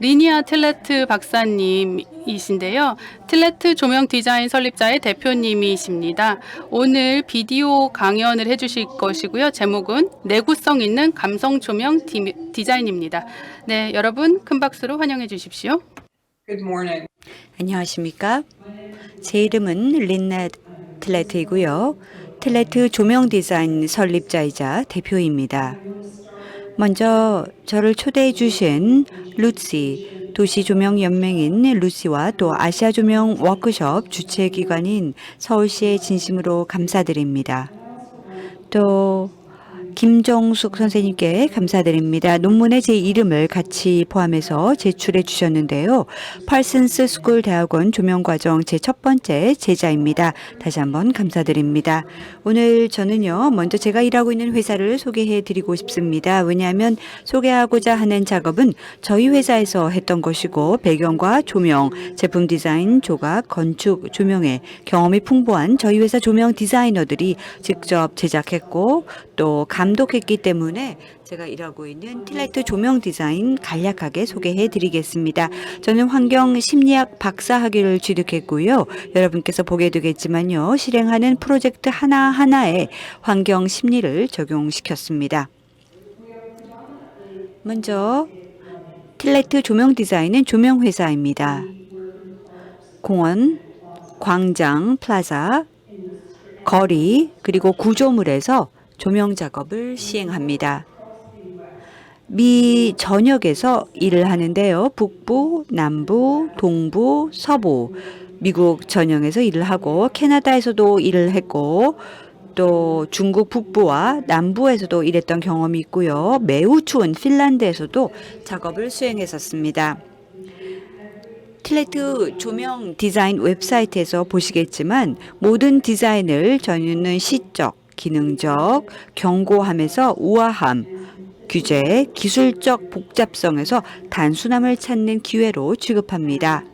리니아 틸레트 박사님이신데요. 틸레트 조명 디자인 설립자의 대표님이십니다. 오늘 비디오 강연을 해주실 것이고요. 제목은 내구성 있는 감성 조명 디, 디자인입니다. 네, 여러분 큰 박수로 환영해 주십시오. Good morning. 안녕하십니까? 제 이름은 린나 틸레트이고요. 틸레트 조명 디자인 설립자이자 대표입니다. 먼저 저를 초대해 주신 루시 도시 조명 연맹인 루시와 또 아시아 조명 워크숍 주최 기관인 서울시에 진심으로 감사드립니다. 또 김정숙 선생님께 감사드립니다. 논문에 제 이름을 같이 포함해서 제출해 주셨는데요. 팔슨스 스쿨 대학원 조명과정 제 첫 번째 제자입니다. 다시 한번 감사드립니다. 오늘 저는요, 먼저 제가 일하고 있는 회사를 소개해 드리고 싶습니다. 왜냐하면 소개하고자 하는 작업은 저희 회사에서 했던 것이고, 배경과 조명, 제품 디자인, 조각, 건축, 조명에 경험이 풍부한 저희 회사 조명 디자이너들이 직접 제작했고, 또 감 독했기 때문에 제가 일하고 있는 틸레트 조명 디자인 간략하게 소개해 드리겠습니다. 저는 환경 심리학 박사 학위를 취득했고요. 여러분께서 보게 되겠지만요. 실행하는 프로젝트 하나하나에 환경 심리를 적용시켰습니다. 먼저 틸레트 조명 디자인은 조명 회사입니다. 공원, 광장, 플라자, 거리, 그리고 구조물에서 조명 작업을 시행합니다. 미 전역에서 일을 하는데요. 북부, 남부, 동부, 서부, 미국 전역에서 일을 하고 캐나다에서도 일을 했고 또 중국 북부와 남부에서도 일했던 경험이 있고요. 매우 추운 핀란드에서도 작업을 수행했었습니다. 틸레트 조명 디자인 웹사이트에서 보시겠지만 모든 디자인을 저희는 시적, 기능적, 경고함에서 우아함, 규제, 기술적 복잡성에서 단순함을 찾는 기회로 취급합니다.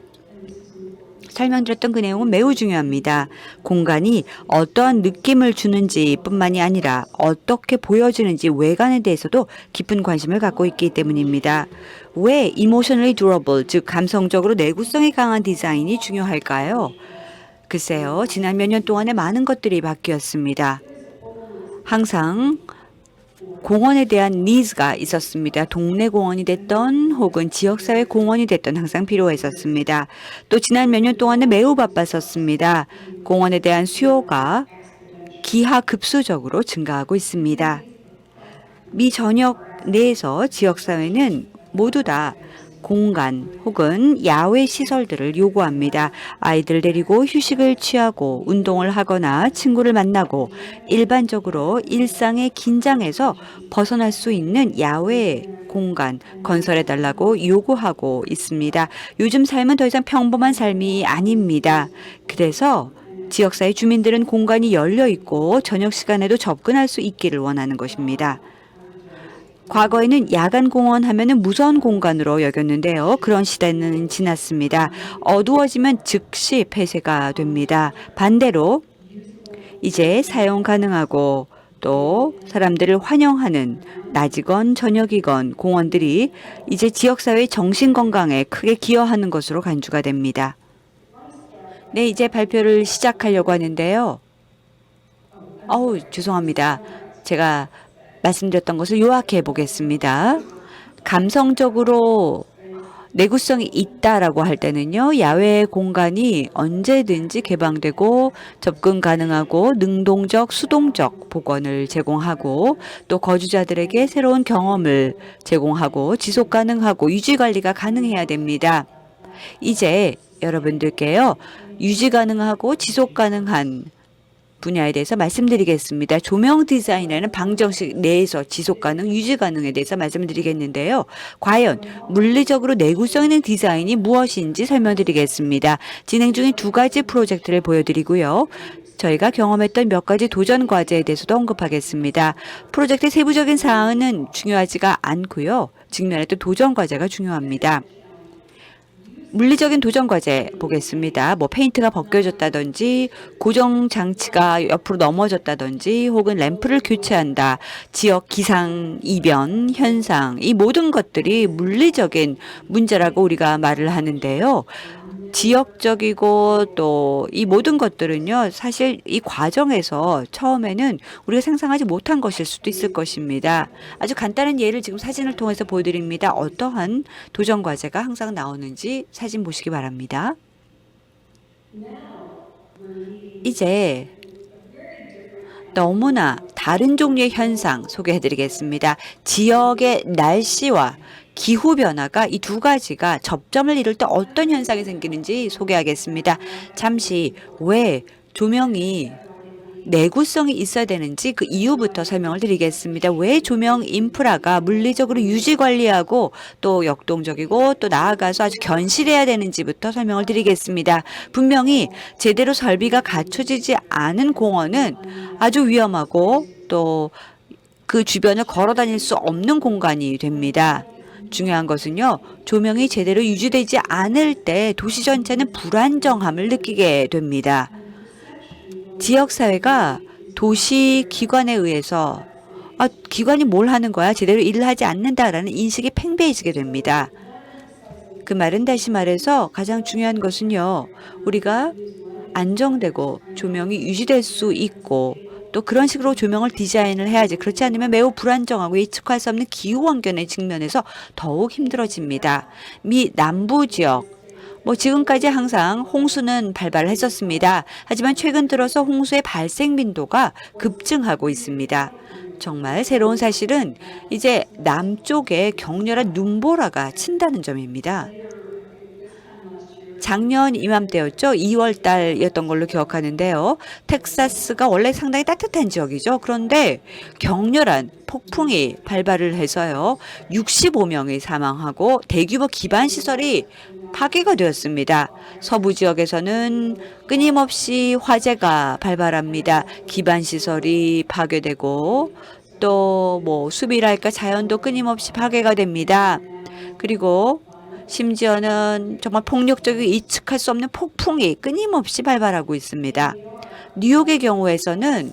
설명드렸던 그 내용은 매우 중요합니다. 공간이 어떠한 느낌을 주는지 뿐만이 아니라 어떻게 보여지는지 외관에 대해서도 깊은 관심을 갖고 있기 때문입니다. 왜 emotionally durable, 즉 감성적으로 내구성이 강한 디자인이 중요할까요? 글쎄요, 지난 몇 년 동안에 많은 것들이 바뀌었습니다. 항상 공원에 대한 니즈가 있었습니다. 동네 공원이 됐던 혹은 지역사회 공원이 됐던 항상 필요했었습니다. 또 지난 몇 년 동안에 매우 바빴었습니다. 공원에 대한 수요가 기하급수적으로 증가하고 있습니다. 미 전역 내에서 지역사회는 모두 다 공간 혹은 야외 시설들을 요구합니다. 아이들 데리고 휴식을 취하고 운동을 하거나 친구를 만나고 일반적으로 일상의 긴장에서 벗어날 수 있는 야외 공간 건설해 달라고 요구하고 있습니다. 요즘 삶은 더 이상 평범한 삶이 아닙니다. 그래서 지역사회 주민들은 공간이 열려 있고 저녁 시간에도 접근할 수 있기를 원하는 것입니다. 과거에는 야간 공원 하면은 무서운 공간으로 여겼는데요. 그런 시대는 지났습니다. 어두워지면 즉시 폐쇄가 됩니다. 반대로 이제 사용 가능하고 또 사람들을 환영하는 낮이건 저녁이건 공원들이 이제 지역사회 정신 건강에 크게 기여하는 것으로 간주가 됩니다. 네, 이제 발표를 시작하려고 하는데요. 어우, 죄송합니다. 제가 말씀드렸던 것을 요약해 보겠습니다. 감성적으로 내구성이 있다라고 할 때는요, 야외 공간이 언제든지 개방되고 접근 가능하고 능동적, 수동적 복원을 제공하고 또 거주자들에게 새로운 경험을 제공하고 지속 가능하고 유지 관리가 가능해야 됩니다. 이제 여러분들께요, 유지 가능하고 지속 가능한 분야에 대해서 말씀드리겠습니다. 조명 디자인이라는 방정식 내에서 지속 가능, 유지 가능에 대해서 말씀드리겠는데요. 과연 물리적으로 내구성 있는 디자인이 무엇인지 설명드리겠습니다. 진행 중인 두 가지 프로젝트를 보여드리고요. 저희가 경험했던 몇 가지 도전 과제에 대해서도 언급하겠습니다. 프로젝트의 세부적인 사항은 중요하지가 않고요. 직면했던 도전 과제가 중요합니다. 물리적인 도전 과제 보겠습니다. 뭐 페인트가 벗겨졌다든지 고정 장치가 옆으로 넘어졌다든지 혹은 램프를 교체한다. 지역 기상 이변 현상 이 모든 것들이 물리적인 문제라고 우리가 말을 하는데요. 지역적이고 또 이 모든 것들은요, 사실 이 과정에서 처음에는 우리가 상상하지 못한 것일 수도 있을 것입니다. 아주 간단한 예를 지금 사진을 통해서 보여드립니다. 어떠한 도전 과제가 항상 나오는지 사진 보시기 바랍니다. 이제 너무나 다른 종류의 현상 소개해드리겠습니다. 지역의 날씨와 기후 변화가 이 두 가지가 접점을 이룰 때 어떤 현상이 생기는지 소개하겠습니다. 잠시 왜 조명이 내구성이 있어야 되는지 그 이유부터 설명을 드리겠습니다. 왜 조명 인프라가 물리적으로 유지 관리하고 또 역동적이고 또 나아가서 아주 견실해야 되는지부터 설명을 드리겠습니다. 분명히 제대로 설비가 갖춰지지 않은 공원은 아주 위험하고 또 그 주변을 걸어 다닐 수 없는 공간이 됩니다. 중요한 것은요, 조명이 제대로 유지되지 않을 때 도시 전체는 불안정함을 느끼게 됩니다. 지역사회가 도시 기관에 의해서 아, 기관이 뭘 하는 거야? 제대로 일을 하지 않는다라는 인식이 팽배해지게 됩니다. 그 말은 다시 말해서 가장 중요한 것은요, 우리가 안정되고 조명이 유지될 수 있고 또 그런 식으로 조명을 디자인을 해야지 그렇지 않으면 매우 불안정하고 예측할 수 없는 기후 환경의 측면에서 더욱 힘들어집니다. 미 남부 지역 뭐 지금까지 항상 홍수는 발발했었습니다. 하지만 최근 들어서 홍수의 발생 빈도가 급증하고 있습니다. 정말 새로운 사실은 이제 남쪽에 격렬한 눈보라가 친다는 점입니다. 작년 이맘때였죠. 2월 달이었던 걸로 기억하는데요. 텍사스가 원래 상당히 따뜻한 지역이죠. 그런데 격렬한 폭풍이 발발을 해서요. 65명이 사망하고 대규모 기반 시설이 파괴가 되었습니다. 서부 지역에서는 끊임없이 화재가 발발합니다. 기반 시설이 파괴되고 또뭐 수비랄까 자연도 끊임없이 파괴가 됩니다. 그리고 심지어는 정말 폭력적이고 예측할 수 없는 폭풍이 끊임없이 발발하고 있습니다. 뉴욕의 경우에서는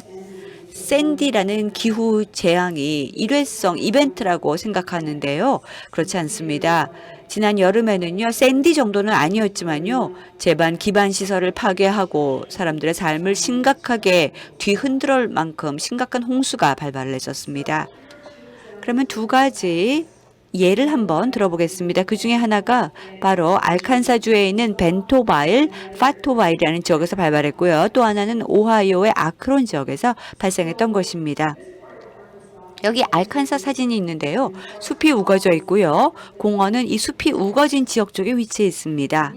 샌디라는 기후 재앙이 일회성 이벤트라고 생각하는데요. 그렇지 않습니다. 지난 여름에는요, 샌디 정도는 아니었지만요, 제반 기반 시설을 파괴하고 사람들의 삶을 심각하게 뒤흔들 만큼 심각한 홍수가 발발을 했었습니다. 그러면 두 가지 예를 한번 들어보겠습니다. 그 중에 하나가 바로 알칸사주에 있는 벤토바일, 파토바일이라는 지역에서 발발했고요. 또 하나는 오하이오의 아크론 지역에서 발생했던 것입니다. 여기 알칸사 사진이 있는데요. 숲이 우거져 있고요. 공원은 이 숲이 우거진 지역 쪽에 위치해 있습니다.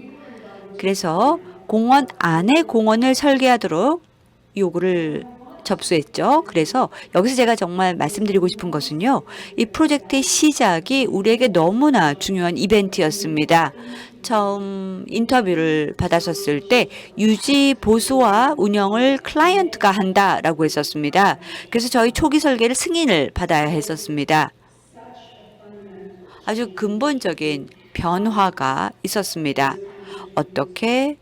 그래서 공원 안에 공원을 설계하도록 요구를 접수했죠. 그래서 여기서 제가 정말 말씀드리고 싶은 것은요. 이 프로젝트의 시작이 우리에게 너무나 중요한 이벤트였습니다. 처음 인터뷰를 받았었을 때 유지 보수와 운영을 클라이언트가 한다라고 했었습니다. 그래서 저희 초기 설계를 승인을 받아야 했었습니다. 아주 근본적인 변화가 있었습니다. 어떻게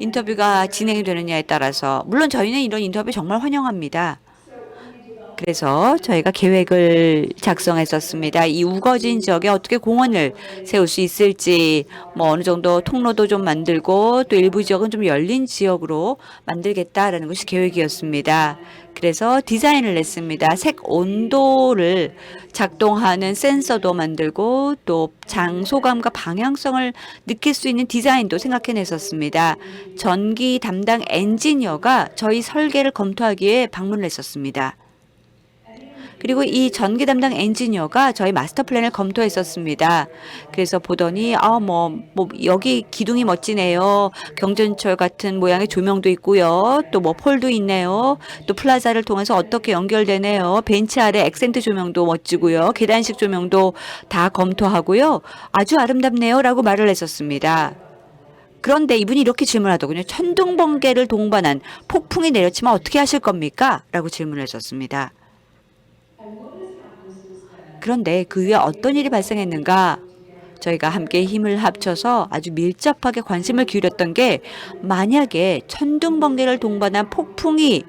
인터뷰가 진행이 되느냐에 따라서 물론 저희는 이런 인터뷰 정말 환영합니다. 그래서 저희가 계획을 작성했었습니다. 이 우거진 지역에 어떻게 공원을 세울 수 있을지, 뭐 어느 정도 통로도 좀 만들고 또 일부 지역은 좀 열린 지역으로 만들겠다라는 것이 계획이었습니다. 그래서 디자인을 냈습니다. 색 온도를 작동하는 센서도 만들고 또 장소감과 방향성을 느낄 수 있는 디자인도 생각해냈었습니다. 전기 담당 엔지니어가 저희 설계를 검토하기에 방문을 했었습니다. 그리고 이 전기 담당 엔지니어가 저희 마스터 플랜을 검토했었습니다. 그래서 보더니 아뭐 뭐 여기 기둥이 멋지네요. 경전철 같은 모양의 조명도 있고요. 또 뭐 폴도 있네요. 또 플라자를 통해서 어떻게 연결되네요. 벤치 아래 액센트 조명도 멋지고요. 계단식 조명도 다 검토하고요. 아주 아름답네요라고 말을 했었습니다. 그런데 이분이 이렇게 질문하더군요. 천둥 번개를 동반한 폭풍이 내려치면 어떻게 하실 겁니까? 라고 질문을 했었습니다. 그런데 그 위에 어떤 일이 발생했는가? 저희가 함께 힘을 합쳐서 아주 밀접하게 관심을 기울였던 게 만약에 천둥 번개를 동반한 폭풍이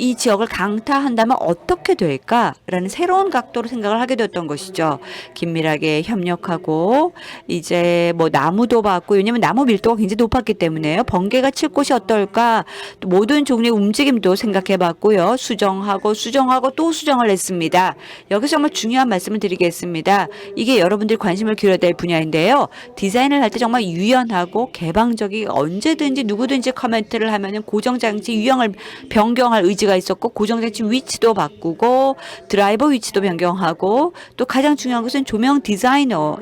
이 지역을 강타한다면 어떻게 될까라는 새로운 각도로 생각을 하게 되었던 것이죠. 긴밀하게 협력하고 이제 뭐 나무도 봤고 왜냐면 나무 밀도가 굉장히 높았기 때문에요. 번개가 칠 곳이 어떨까 또 모든 종류의 움직임도 생각해 봤고요. 수정하고 수정하고 또 수정을 했습니다. 여기서 정말 중요한 말씀을 드리겠습니다. 이게 여러분들이 관심을 기울여야 될 분야인데요. 디자인을 할 때 정말 유연하고 개방적이 언제든지 누구든지 커멘트를 하면은 고정 장치 유형을 변경할 의지가 있었고 고정장치 위치도 바꾸고 드라이버 위치도 변경하고 또 가장 중요한 것은 조명 디자이너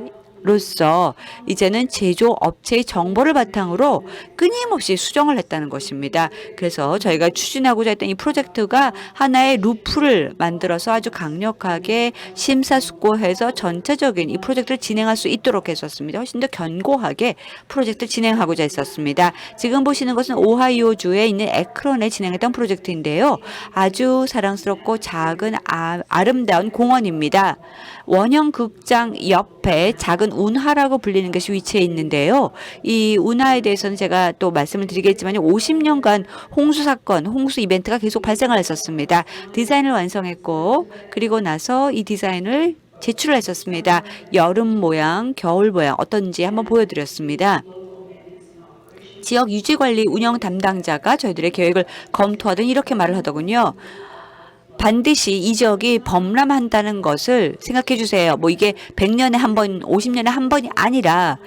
로서 이제는 제조 업체의 정보를 바탕으로 끊임없이 수정을 했다는 것입니다. 그래서 저희가 추진하고자 했던 이 프로젝트가 하나의 루프를 만들어서 아주 강력하게 심사숙고해서 전체적인 이 프로젝트를 진행할 수 있도록 했었습니다. 훨씬 더 견고하게 프로젝트를 진행하고자 했었습니다. 지금 보시는 것은 오하이오주에 있는 에크론에 진행했던 프로젝트인데요. 아주 사랑스럽고 작은 아, 아름다운 공원입니다. 원형 극장 옆에 작은 운하라고 불리는 것이 위치해 있는데요. 이 운하에 대해서는 제가 또 말씀을 드리겠지만 50년간 홍수 사건, 홍수 이벤트가 계속 발생을 했었습니다. 디자인을 완성했고 그리고 나서 이 디자인을 제출을 했었습니다. 여름 모양, 겨울 모양 어떤지 한번 보여드렸습니다. 지역 유지 관리 운영 담당자가 저희들의 계획을 검토하던 이렇게 말을 하더군요. 반드시 이 지역이 범람한다는 것을 생각해 주세요. 뭐 이게 100년에 한 번, 50년에 한 번이 아니라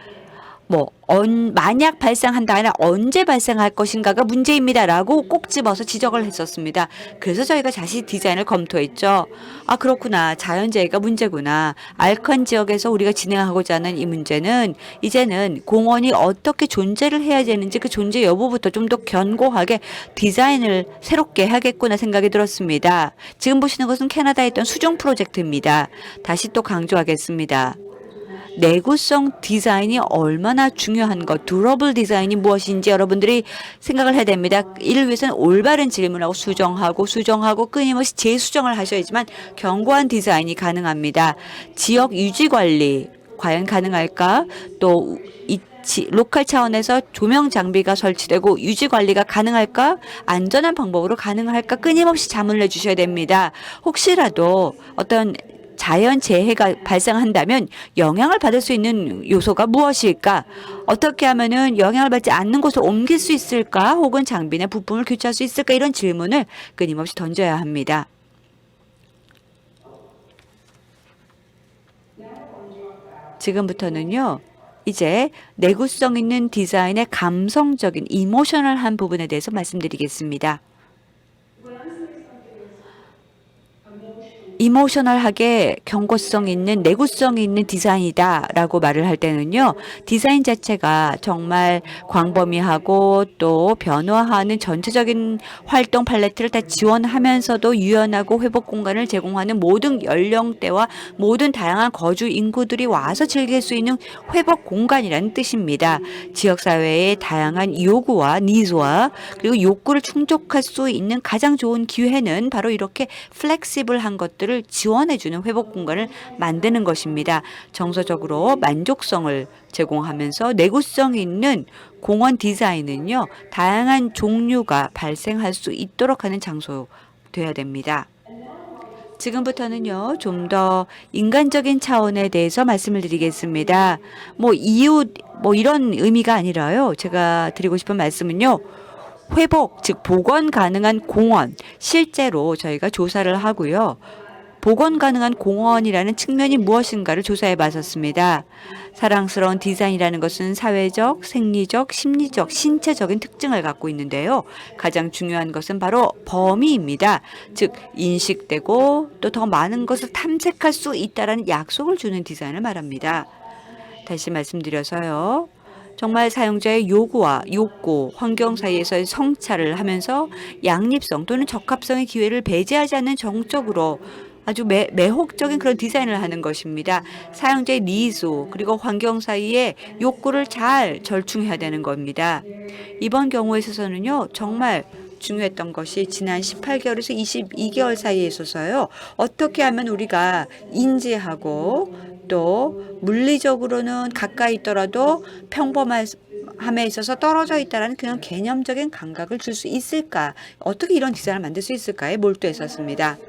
뭐 언, 만약 발생한다 아니라 언제 발생할 것인가가 문제입니다라고 꼭 집어서 지적을 했었습니다. 그래서 저희가 다시 디자인을 검토했죠. 아 그렇구나 자연재해가 문제구나. 알컨 지역에서 우리가 진행하고자 하는 이 문제는 이제는 공원이 어떻게 존재를 해야 되는지 그 존재 여부부터 좀 더 견고하게 디자인을 새롭게 해야겠구나 생각이 들었습니다. 지금 보시는 것은 캐나다에 있던 수정 프로젝트입니다. 다시 또 강조하겠습니다. 내구성 디자인이 얼마나 중요한 것, 두러블 디자인이 무엇인지 여러분들이 생각을 해야 됩니다. 이를 위해서는 올바른 질문하고 수정하고 수정하고 끊임없이 재수정을 하셔야지만 견고한 디자인이 가능합니다. 지역 유지 관리 과연 가능할까? 또 이, 지, 로컬 차원에서 조명 장비가 설치되고 유지 관리가 가능할까? 안전한 방법으로 가능할까? 끊임없이 자문을 해주셔야 됩니다. 혹시라도 어떤 자연 재해가 발생한다면 영향을 받을 수 있는 요소가 무엇일까? 어떻게 하면은 영향을 받지 않는 곳으로 옮길 수 있을까? 혹은 장비나 부품을 교체할 수 있을까? 이런 질문을 끊임없이 던져야 합니다. 지금부터는요. 이제 내구성 있는 디자인의 감성적인 이모셔널한 부분에 대해서 말씀드리겠습니다. 이모셔널하게 경고성 있는 내구성 있는 디자인이다라고 말을 할 때는요. 디자인 자체가 정말 광범위하고 또 변화하는 전체적인 활동 팔레트를 다 지원하면서도 유연하고 회복 공간을 제공하는 모든 연령대와 모든 다양한 거주 인구들이 와서 즐길 수 있는 회복 공간이라는 뜻입니다. 지역 사회의 다양한 요구와 니즈와 그리고 욕구를 충족할 수 있는 가장 좋은 기회는 바로 이렇게 플렉시블한 것들을 지원해주는 회복 공간을 만드는 것입니다. 정서적으로 만족성을 제공하면서 내구성 있는 공원 디자인은요, 다양한 종류가 발생할 수 있도록 하는 장소 돼야 됩니다. 지금부터는요, 좀 더 인간적인 차원에 대해서 말씀을 드리겠습니다. 뭐, 이웃, 뭐, 이런 의미가 아니라요. 제가 드리고 싶은 말씀은요, 회복, 즉, 복원 가능한 공원, 실제로 저희가 조사를 하고요. 복원 가능한 공원이라는 측면이 무엇인가를 조사해 봤었습니다. 사랑스러운 디자인이라는 것은 사회적, 생리적, 심리적, 신체적인 특징을 갖고 있는데요. 가장 중요한 것은 바로 범위입니다. 즉, 인식되고 또 더 많은 것을 탐색할 수 있다라는 약속을 주는 디자인을 말합니다. 다시 말씀드려서요. 정말 사용자의 요구와 욕구, 환경 사이에서의 성찰을 하면서 양립성 또는 적합성의 기회를 배제하지 않는 정적으로 아주 매, 매혹적인 그런 디자인을 하는 것입니다. 사용자의 니즈 그리고 환경 사이에 욕구를 잘 절충해야 되는 겁니다. 이번 경우에 있어서는요, 정말 중요했던 것이 지난 18개월에서 22개월 사이에 있어서요, 어떻게 하면 우리가 인지하고 또 물리적으로는 가까이 있더라도 평범함에 있어서 떨어져 있다라는 그런 개념적인 감각을 줄 수 있을까? 어떻게 이런 디자인을 만들 수 있을까에 몰두했었습니다.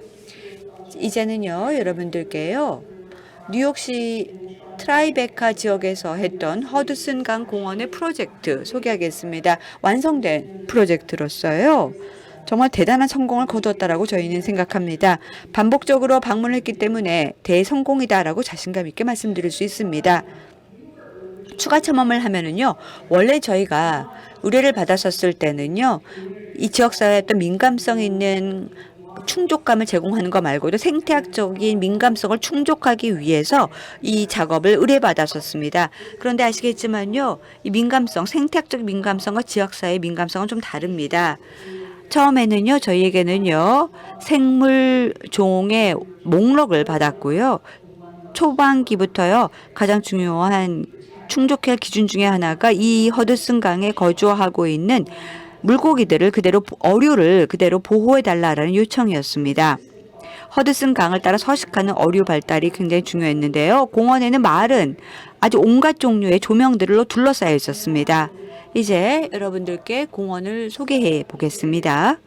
이제는요, 여러분들께요. 뉴욕시 트라이베카 지역에서 했던 허드슨 강 공원의 프로젝트 소개하겠습니다. 완성된 프로젝트로서요. 정말 대단한 성공을 거두었다라고 저희는 생각합니다. 반복적으로 방문을 했기 때문에 대성공이다라고 자신감 있게 말씀드릴 수 있습니다. 추가 첨언을 하면은요, 원래 저희가 의뢰를 받았었을 때는요, 이 지역사회에 어떤 민감성 있는 충족감을 제공하는 것 말고도 생태학적인 민감성을 충족하기 위해서 이 작업을 의뢰받았었습니다. 그런데 아시겠지만요, 이 민감성, 생태학적 민감성과 지역사회의 민감성은 좀 다릅니다. 처음에는요, 저희에게는요, 생물 종의 목록을 받았고요. 초반기부터요, 가장 중요한 충족할 기준 중에 하나가 이 허드슨 강에 거주하고 있는 물고기들을 그대로 어류를 그대로 보호해 달라라는 요청이었습니다. 허드슨 강을 따라 서식하는 어류 발달이 굉장히 중요했는데요. 공원에는 마을은 아주 온갖 종류의 조명들로 둘러싸여 있었습니다. 이제 여러분들께 공원을 소개해 보겠습니다.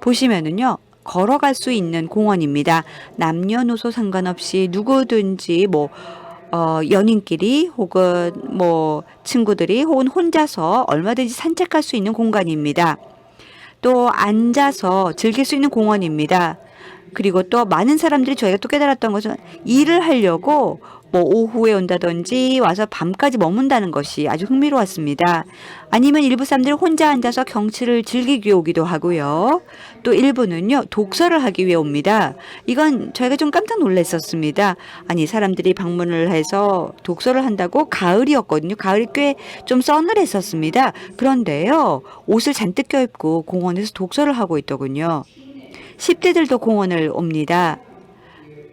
보시면은요. 걸어갈 수 있는 공원입니다. 남녀노소 상관없이 누구든지 뭐 어, 연인끼리 혹은 뭐 친구들이 혹은 혼자서 얼마든지 산책할 수 있는 공간입니다. 또 앉아서 즐길 수 있는 공원입니다. 그리고 또 많은 사람들이 저희가 또 깨달았던 것은 일을 하려고 뭐 오후에 온다든지 와서 밤까지 머문다는 것이 아주 흥미로웠습니다. 아니면 일부 사람들이 혼자 앉아서 경치를 즐기기 오기도 하고요. 또 일부는요, 독서를 하기 위해 옵니다. 이건 저희가 좀 깜짝 놀랐었습니다. 아니, 사람들이 방문을 해서 독서를 한다고 가을이었거든요. 가을이 꽤좀 서늘했었습니다. 그런데요, 옷을 잔뜩 껴입고 공원에서 독서를 하고 있더군요. 10대들도 공원을 옵니다.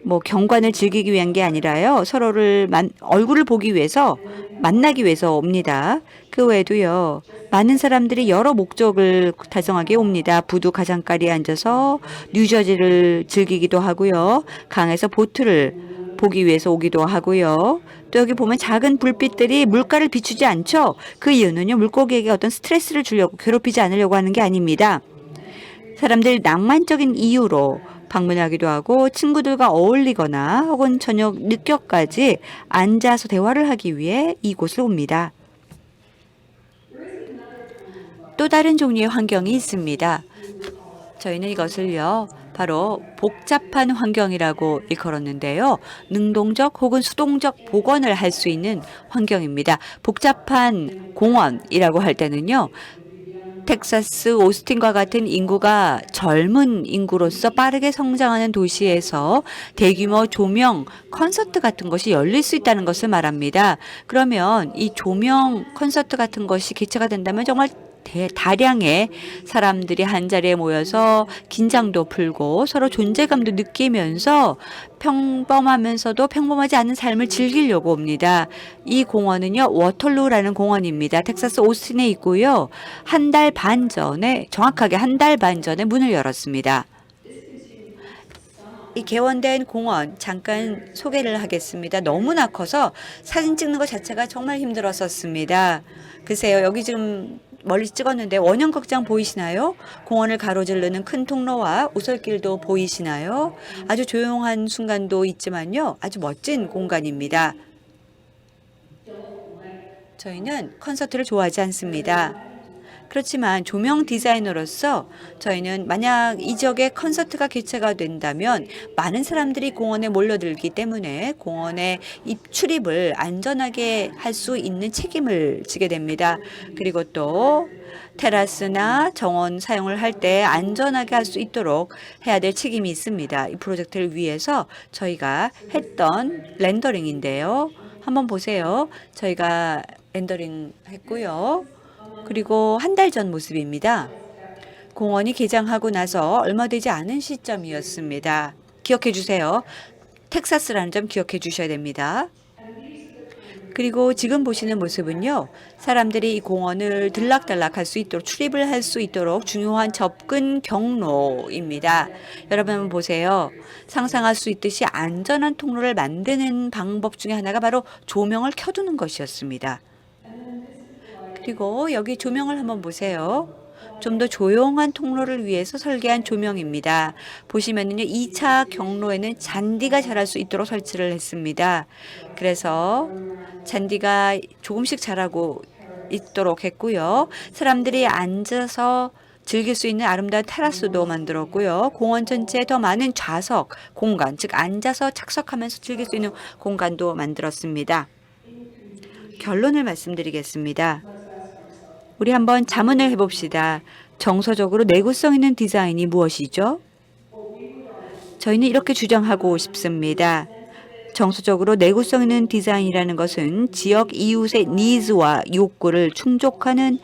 뭐 경관을 즐기기 위한 게 아니라요. 서로를 만, 얼굴을 보기 위해서 만나기 위해서 옵니다. 그 외에도요. 많은 사람들이 여러 목적을 달성하게 옵니다. 부두 가장가리에 앉아서 뉴저지를 즐기기도 하고요. 강에서 보트를 보기 위해서 오기도 하고요. 또 여기 보면 작은 불빛들이 물가를 비추지 않죠. 그 이유는요. 물고기에게 어떤 스트레스를 주려고 괴롭히지 않으려고 하는 게 아닙니다. 사람들 낭만적인 이유로 방문하기도 하고 친구들과 어울리거나 혹은 저녁 늦게까지 앉아서 대화를 하기 위해 이곳을 옵니다. 또 다른 종류의 환경이 있습니다. 저희는 이것을요, 바로 복잡한 환경이라고 일컬었는데요. 능동적 혹은 수동적 복원을 할 수 있는 환경입니다. 복잡한 공원이라고 할 때는요, 텍사스 오스틴과 같은 인구가 젊은 인구로서 빠르게 성장하는 도시에서 대규모 조명 콘서트 같은 것이 열릴 수 있다는 것을 말합니다. 그러면 이 조명 콘서트 같은 것이 개최가 된다면 정말 대, 다량의 사람들이 한 자리에 모여서 긴장도 풀고 서로 존재감도 느끼면서 평범하면서도 평범하지 않은 삶을 즐기려고 옵니다. 이 공원은요, 워털루라는 공원입니다. 텍사스 오스틴에 있고요. 한 달 반 전에, 정확하게 한 달 반 전에 문을 열었습니다. 이 개원된 공원 잠깐 소개를 하겠습니다. 너무나 커서 사진 찍는 것 자체가 정말 힘들었었습니다. 글쎄요, 여기 지금 멀리 찍었는데 원형 극장 보이시나요? 공원을 가로지르는 큰 통로와 오솔길도 보이시나요? 아주 조용한 순간도 있지만요. 아주 멋진 공간입니다. 저희는 콘서트를 좋아하지 않습니다. 그렇지만 조명 디자이너로서 저희는 만약 이 지역에 콘서트가 개최가 된다면 많은 사람들이 공원에 몰려들기 때문에 공원의 입 출입을 안전하게 할 수 있는 책임을 지게 됩니다. 그리고 또 테라스나 정원 사용을 할 때 안전하게 할 수 있도록 해야 될 책임이 있습니다. 이 프로젝트를 위해서 저희가 했던 렌더링인데요. 한번 보세요. 저희가 렌더링 했고요. 그리고 한 달 전 모습입니다. 공원이 개장하고 나서 얼마 되지 않은 시점이었습니다. 기억해 주세요. 텍사스라는 점 기억해 주셔야 됩니다. 그리고 지금 보시는 모습은요. 사람들이 이 공원을 들락달락 할 수 있도록 출입을 할 수 있도록 중요한 접근 경로입니다. 여러분 한번 보세요. 상상할 수 있듯이 안전한 통로를 만드는 방법 중에 하나가 바로 조명을 켜두는 것이었습니다. 그리고 여기 조명을 한번 보세요. 좀 더 조용한 통로를 위해서 설계한 조명입니다. 보시면은요, 2차 경로에는 잔디가 자랄 수 있도록 설치를 했습니다. 그래서 잔디가 조금씩 자라고 있도록 했고요. 사람들이 앉아서 즐길 수 있는 아름다운 테라스도 만들었고요. 공원 전체에 더 많은 좌석 공간, 즉 앉아서 착석하면서 즐길 수 있는 공간도 만들었습니다. 결론을 말씀드리겠습니다. 우리 한번 자문을 해봅시다. 정서적으로 내구성 있는 디자인이 무엇이죠? 저희는 이렇게 주장하고 싶습니다. 정서적으로 내구성 있는 디자인이라는 것은 지역 이웃의 니즈와 욕구를 충족하는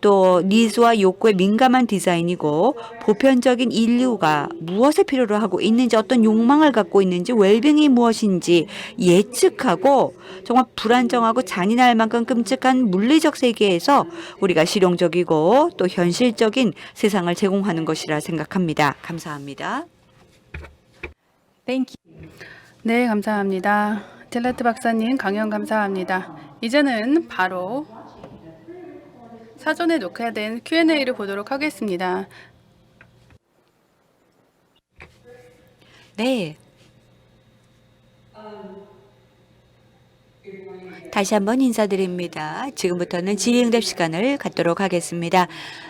또 니즈와 욕구에 민감한 디자인이고 보편적인 인류가 무엇을 필요로 하고 있는지 어떤 욕망을 갖고 있는지 웰빙이 무엇인지 예측하고 정말 불안정하고 잔인할 만큼 끔찍한 물리적 세계에서 우리가 실용적이고 또 현실적인 세상을 제공하는 것이라 생각합니다. 감사합니다. Thank you. 네, 감사합니다. 틸레트 박사님 강연 감사합니다. 이제는 바로 사전에 녹화된 Q&A를 보도록 하겠습니다. 네. 다시 한번 인사드립니다. 지금부터는 질의응답 시간을 갖도록 하겠습니다.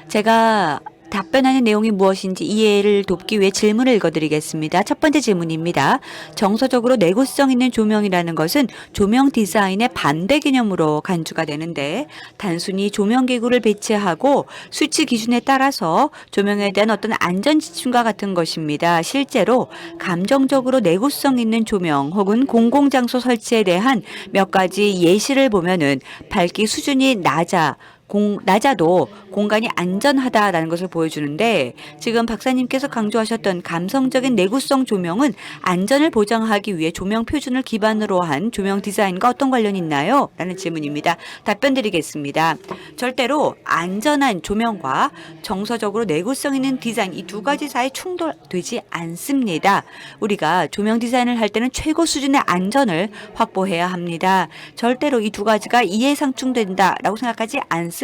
제가 답변하는 내용이 무엇인지 이해를 돕기 위해 질문을 읽어드리겠습니다. 첫 번째 질문입니다. 정서적으로 내구성 있는 조명이라는 것은 조명 디자인의 반대 개념으로 간주가 되는데 단순히 조명 기구를 배치하고 수치 기준에 따라서 조명에 대한 어떤 안전 지침과 같은 것입니다. 실제로 감정적으로 내구성 있는 조명 혹은 공공장소 설치에 대한 몇 가지 예시를 보면은 밝기 수준이 낮아 공, 낮아도 공간이 안전하다라는 것을 보여주는데 지금 박사님께서 강조하셨던 감성적인 내구성 조명은 안전을 보장하기 위해 조명 표준을 기반으로 한 조명 디자인과 어떤 관련이 있나요? 라는 질문입니다. 답변 드리겠습니다. 절대로 안전한 조명과 정서적으로 내구성 있는 디자인 이 두 가지 사이 충돌되지 않습니다. 우리가 조명 디자인을 할 때는 최고 수준의 안전을 확보해야 합니다. 절대로 이 두 가지가 이해상충된다라고 생각하지 않습니다.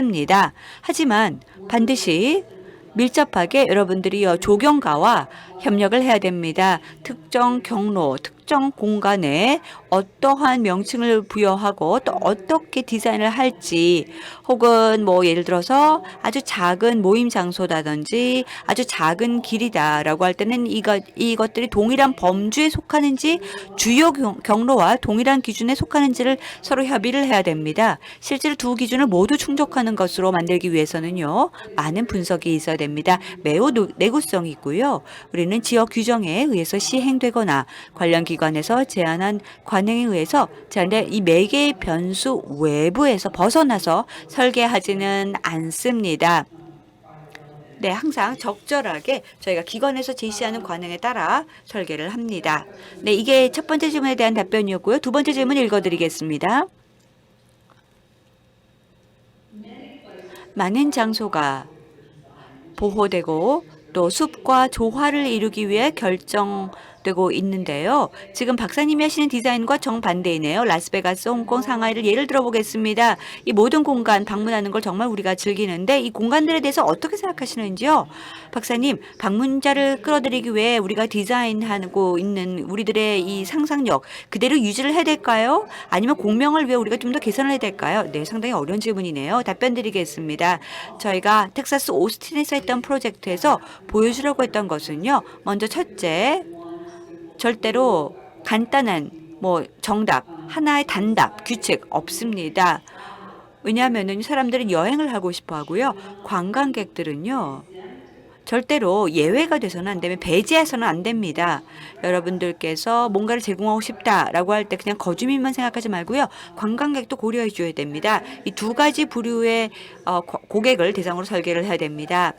하지만 반드시 밀접하게 여러분들이 조경가와 협력을 해야 됩니다. 특정 경로, 특정 공간에 어떠한 명칭을 부여하고 또 어떻게 디자인을 할지 혹은 뭐 예를 들어서 아주 작은 모임 장소다든지 아주 작은 길이다라고 할 때는 이것, 이것들이 동일한 범주에 속하는지 주요 경- 경로와 동일한 기준에 속하는지를 서로 협의를 해야 됩니다. 실제로 두 기준을 모두 충족하는 것으로 만들기 위해서는요, 많은 분석이 있어야 됩니다. 매우 노- 내구성이 있고요. 우리는 지역 규정에 의해서 시행되거나 관련 기관에서 제안한 관행에 의해서 제안된 이 매개의 변수 외부에서 벗어나서 설계하지는 않습니다. 네, 항상 적절하게 저희가 기관에서 제시하는 관행에 따라 설계를 합니다. 네, 이게 첫 번째 질문에 대한 답변이었고요. 두 번째 질문 읽어드리겠습니다. 많은 장소가 보호되고 또 숲과 조화를 이루기 위해 결정 되고 있는데요. 지금 박사님이 하시는 디자인과 정반대이네요. 라스베가스, 홍콩, 상하이를 예를 들어보겠습니다. 이 모든 공간 방문하는 걸 정말 우리가 즐기는데 이 공간들에 대해서 어떻게 생각하시는지요? 박사님, 방문자를 끌어들이기 위해 우리가 디자인하고 있는 우리들의 이 상상력 그대로 유지를 해야 될까요? 아니면 공명을 위해 우리가 좀 더 개선을 해야 될까요? 네, 상당히 어려운 질문이네요. 답변 드리겠습니다. 저희가 텍사스 오스틴에서 했던 프로젝트에서 보여주려고 했던 것은요. 먼저 첫째, 절대로 간단한 뭐 정답, 하나의 단답, 규칙 없습니다. 왜냐하면은 사람들은 여행을 하고 싶어 하고요. 관광객들은요. 절대로 예외가 돼서는 안 되면 배제해서는 안 됩니다. 여러분들께서 뭔가를 제공하고 싶다라고 할 때 그냥 거주민만 생각하지 말고요. 관광객도 고려해 줘야 됩니다. 이 두 가지 부류의 어, 고- 고객을 대상으로 설계를 해야 됩니다.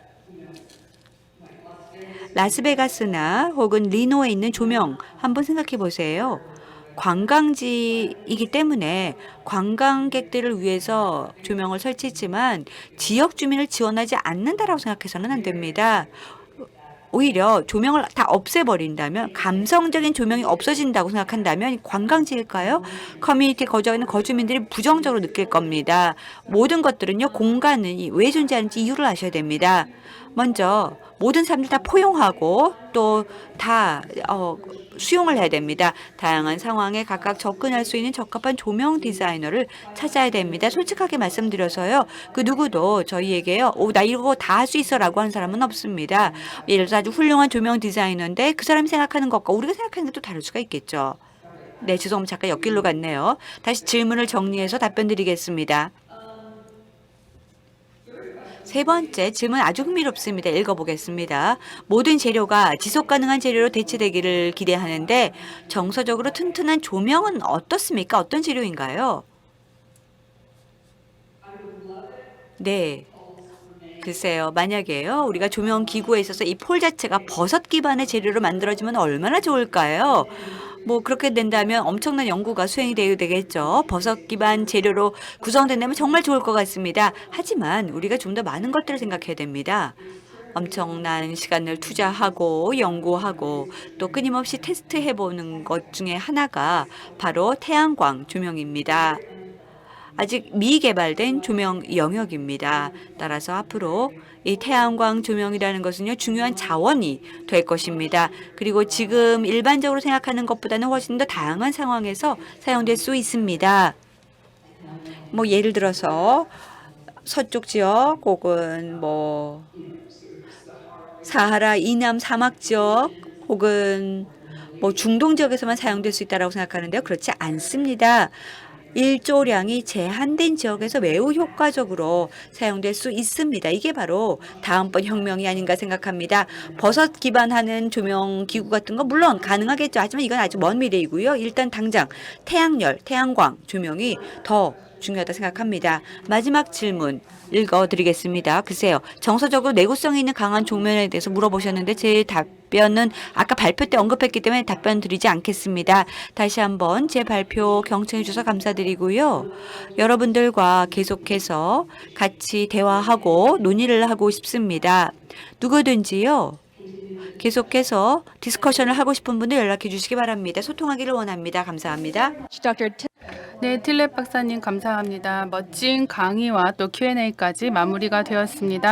라스베가스나 혹은 리노에 있는 조명 한번 생각해 보세요. 관광지이기 때문에 관광객들을 위해서 조명을 설치했지만 지역 주민을 지원하지 않는다라고 생각해서는 안 됩니다. 오히려 조명을 다 없애버린다면 감성적인 조명이 없어진다고 생각한다면 관광지일까요? 커뮤니티에 거주하는 거주민들이 부정적으로 느낄 겁니다. 모든 것들은요 공간이 왜 존재하는지 이유를 아셔야 됩니다. 먼저 모든 사람들 다 포용하고 또다 어, 수용을 해야 됩니다. 다양한 상황에 각각 접근할 수 있는 적합한 조명 디자이너를 찾아야 됩니다. 솔직하게 말씀드려서요. 그 누구도 저희에게요. 오, 나 이거 다 할 수 있어 라고 하는 사람은 없습니다. 예를 들어서 아주 훌륭한 조명 디자이너인데 그 사람이 생각하는 것과 우리가 생각하는 게 또 다를 수가 있겠죠. 네, 죄송합니다. 잠깐 옆길로 갔네요. 다시 질문을 정리해서 답변 드리겠습니다. 세 번째 질문 아주 흥미롭습니다. 읽어보겠습니다. 모든 재료가 지속 가능한 재료로 대체되기를 기대하는데 정서적으로 튼튼한 조명은 어떻습니까? 어떤 재료인가요? 네. 글쎄요, 만약에요, 우리가 조명 기구에 있어서 이 폴 자체가 버섯 기반의 재료로 만들어지면 얼마나 좋을까요? 뭐 그렇게 된다면 엄청난 연구가 수행이 되어야 되겠죠. 버섯 기반 재료로 구성된다면 정말 좋을 것 같습니다. 하지만 우리가 좀 더 많은 것들을 생각해야 됩니다. 엄청난 시간을 투자하고 연구하고 또 끊임없이 테스트해 보는 것 중에 하나가 바로 태양광 조명입니다. 아직 미개발된 조명 영역입니다. 따라서 앞으로 이 태양광 조명이라는 것은요 중요한 자원이 될 것입니다. 그리고 지금 일반적으로 생각하는 것보다는 훨씬 더 다양한 상황에서 사용될 수 있습니다. 뭐 예를 들어서 서쪽 지역 혹은 뭐 사하라 이남 사막 지역 혹은 뭐 중동 지역에서만 사용될 수 있다라고 생각하는데요. 그렇지 않습니다. 일조량이 제한된 지역에서 매우 효과적으로 사용될 수 있습니다. 이게 바로 다음번 혁명이 아닌가 생각합니다. 버섯 기반하는 조명 기구 같은 거 물론 가능하겠죠. 하지만 이건 아주 먼 미래이고요. 일단 당장 태양열, 태양광 조명이 더 중요하다 생각합니다. 마지막 질문 읽어드리겠습니다. 글쎄요. 정서적으로 내구성이 있는 강한 조명에 대해서 물어보셨는데 제 답변은 아까 발표 때 언급했기 때문에 답변 드리지 않겠습니다. 다시 한번 제 발표 경청해 주셔서 감사드리고요. 여러분들과 계속해서 같이 대화하고 논의를 하고 싶습니다. 누구든지요. 계속해서 디스커션을 하고 싶은 분들 연락해 주시기 바랍니다. 소통하기를 원합니다. 감사합니다. 네, 틸렛 박사님 감사합니다. 멋진 강의와 또 Q&A까지 마무리가 되었습니다.